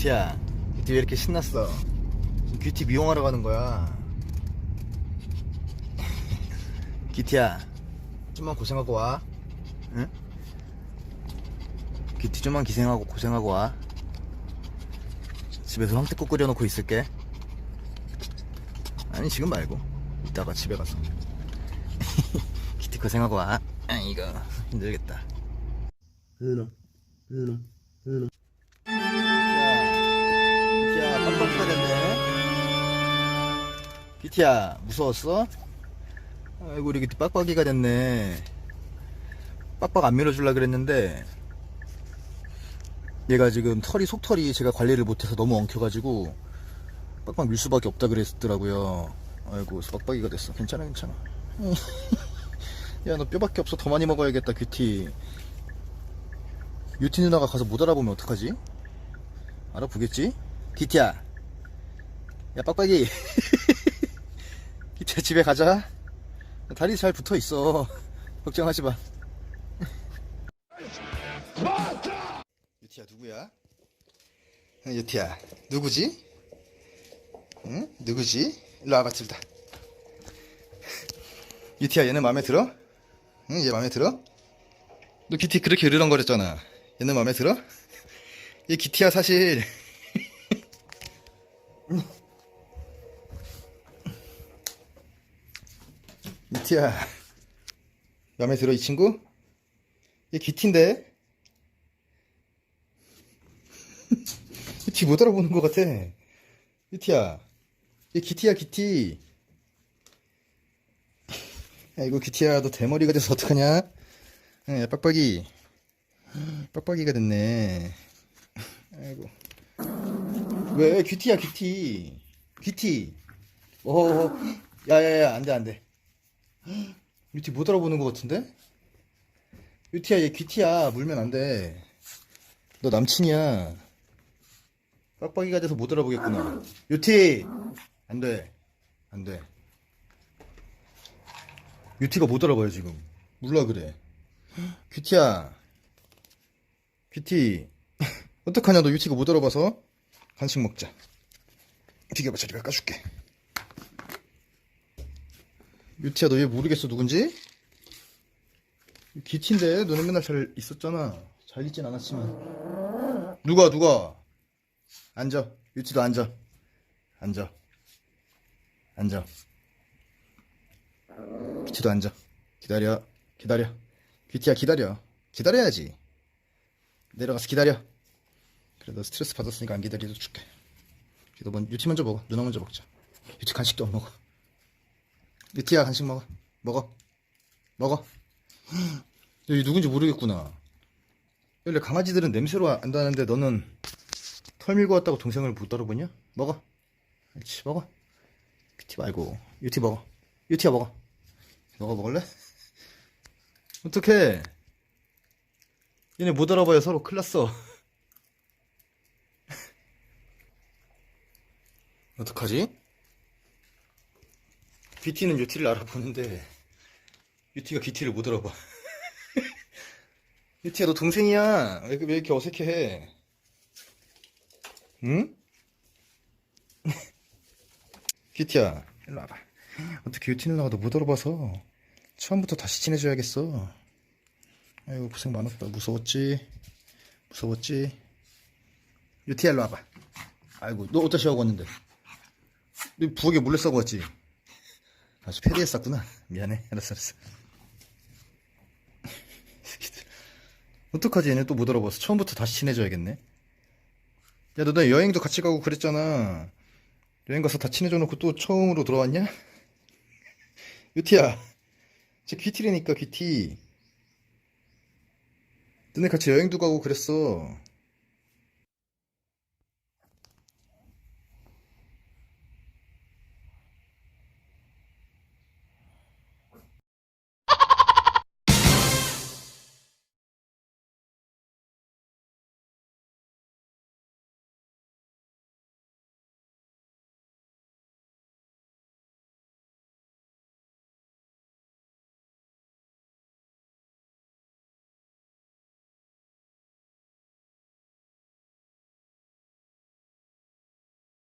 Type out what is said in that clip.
큐티야, 큐티 왜 이렇게 신났어? 큐티 미용하러 가는 거야. 큐티야, 좀만 고생하고 와. 응? 큐티 좀만 기생하고 고생하고 와. 집에서 황태국 끓여놓고 있을게. 아니 지금 말고 이따가 집에 가서. 큐티 고생하고 와. 아 이거 힘들겠다. 으놈, 으놈, 으놈. 됐네. 비티야, 무서웠어? 아이고, 우리 기티 빡빡이가 됐네. 빡빡 안 밀어줄라 그랬는데, 얘가 지금 털이, 속털이 제가 관리를 못해서 너무 엉켜가지고, 빡빡 밀 수밖에 없다 그랬더라고요. 아이고, 빡빡이가 됐어. 괜찮아, 괜찮아. 야, 너 뼈밖에 없어. 더 많이 먹어야겠다, 큐티. 유티 누나가 가서 못 알아보면 어떡하지? 알아보겠지? 기티야. 야, 빡빡이. 기티야, 집에 가자. 다리 잘 붙어 있어. 걱정하지 마. 유티야, 누구야? 어, 유티야, 누구지? 응? 누구지? 일로 와봐, 둘 다. 유티야, 얘는 마음에 들어? 응, 얘 마음에 들어? 너 기티 그렇게 으르렁거렸잖아. 얘는 마음에 들어? 이 기티야 사실 기티야 마음에 들어 이 친구? 얘 기티인데 기티 못 알아보는 것 같아 기티야 얘 기티야 기티 아이고 기티야 너 대머리가 돼서 어떡하냐 야 빡빡이 빡빡이가 됐네 아이고. 왜, 귀티야, 귀티. 귀티. 어, 야야야, 안 돼, 안 돼. 유티 못 알아보는 것 같은데? 유티야, 얘 귀티야. 물면 안 돼. 너 남친이야. 빡빡이가 돼서 못 알아보겠구나. 유티! 안 돼. 안 돼. 유티가 못 알아봐요, 지금. 몰라 그래. 귀티야. 귀티. 어떡하냐, 너 유치가 못 알아봐서? 간식 먹자. 비켜봐, 저리 깎아줄게. 유티야, 너 얘 모르겠어, 누군지? 기티인데, 너는 맨날 잘 있었잖아. 잘 있진 않았지만. 누가, 누가? 앉아. 유티도 앉아. 앉아. 앉아. 기티도 앉아. 기다려. 기다려. 귀티야, 기다려. 기다려야지. 내려가서 기다려. 그래 너 스트레스 받았으니까 안 기다려도 줄게. 너 먼저 유티 먼저 먹어. 누나 먼저 먹자. 유티 간식도 안 먹어. 유티야 간식 먹어. 먹어. 먹어. 여기 누군지 모르겠구나. 원래 강아지들은 냄새로 안다는데 너는 털 밀고 왔다고 동생을 못 알아보냐? 먹어. 그렇지 먹어. 유티 말고 유티 먹어. 유티야 먹어. 먹어 먹을래? 어떡해. 얘네 못 알아봐요 서로 큰일 났어 어떡하지? 귀티는 유티를 알아보는데 유티가 귀티를 못 알아봐. 유티야 너 동생이야. 왜, 왜 이렇게 어색해? 응? 귀티야 일로 와봐. 어떻게 유티 누나가 너못 알아봐서? 처음부터 다시 친해져야겠어. 아이고 고생 많았다. 무서웠지? 무서웠지? 유티야 일로 와봐. 아이고 너 어디다 샤워고 왔는데? 너 부엌에 몰래 싸고 왔지 아주 패드에 쌌구나. 미안해. 알았어 알았어. 어떡하지? 얘네 또 못 알아봤어. 처음부터 다시 친해져야겠네. 야너나 여행도 같이 가고 그랬잖아. 여행 가서 다 친해져 놓고 또 처음으로 돌아왔냐? 유티야. 쟤 귀티라니까 귀티. 너네 같이 여행도 가고 그랬어.